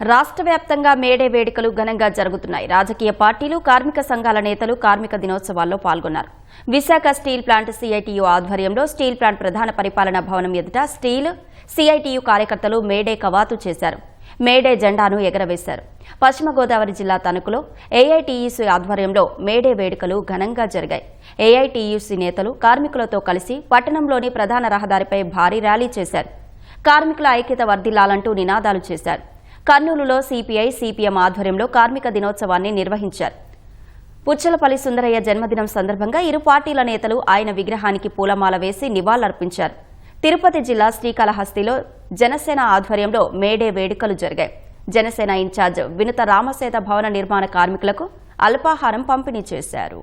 రాష్ట్ర వ్యాప్తంగా మేడే వేడుకలు ఘనంగా జరుగుతున్నాయి. రాజకీయ పార్టీలు కార్మిక సంఘాల నేతలు కార్మిక దినోత్సవాల్లో పాల్గొన్నారు. విశాఖ స్టీల్ ప్లాంట్ సిఐటియు ఆధ్వర్యంలో స్టీల్ ప్లాంట్ ప్రధాన పరిపాలనా భవనం ఎదుట స్టీల్ సిఐటియు కార్యకర్తలు మేడే కవాతు చేశారు. మేడే జెండాను ఎగరవేశారు. పశ్చిమ గోదావరి జిల్లా తణుకులో ఏఐటీయూసీ ఆధ్వర్యంలో మేడే వేడుకలు ఘనంగా జరిగాయి. ఏఐటీయూసీ నేతలు కార్మికులతో కలిసి పట్టణంలోని ప్రధాన రహదారిపై భారీ ర్యాలీ చేశారు. కార్మికుల ఐక్యత వర్ధిల్లాలంటూ నినాదాలు చేశారు. కర్నూలులో సిపిఐ సిపిఎం ఆధ్వర్యంలో కార్మిక దినోత్సవాన్ని నిర్వహించారు. పుచ్చలపల్లి సుందరయ్య జన్మదినం సందర్భంగా ఇరు పార్టీల నేతలు ఆయన విగ్రహానికి పూలమాల వేసి నివాళులర్పించారు. తిరుపతి జిల్లా శ్రీకాళహస్తిలో జనసేన ఆధ్వర్యంలో మేడే వేడుకలు జరిగాయి. జనసేన ఇన్ఛార్జ్ వినుత రామసేత భవన నిర్మాణ కార్మికులకు అల్పాహారం పంపిణీ చేశారు.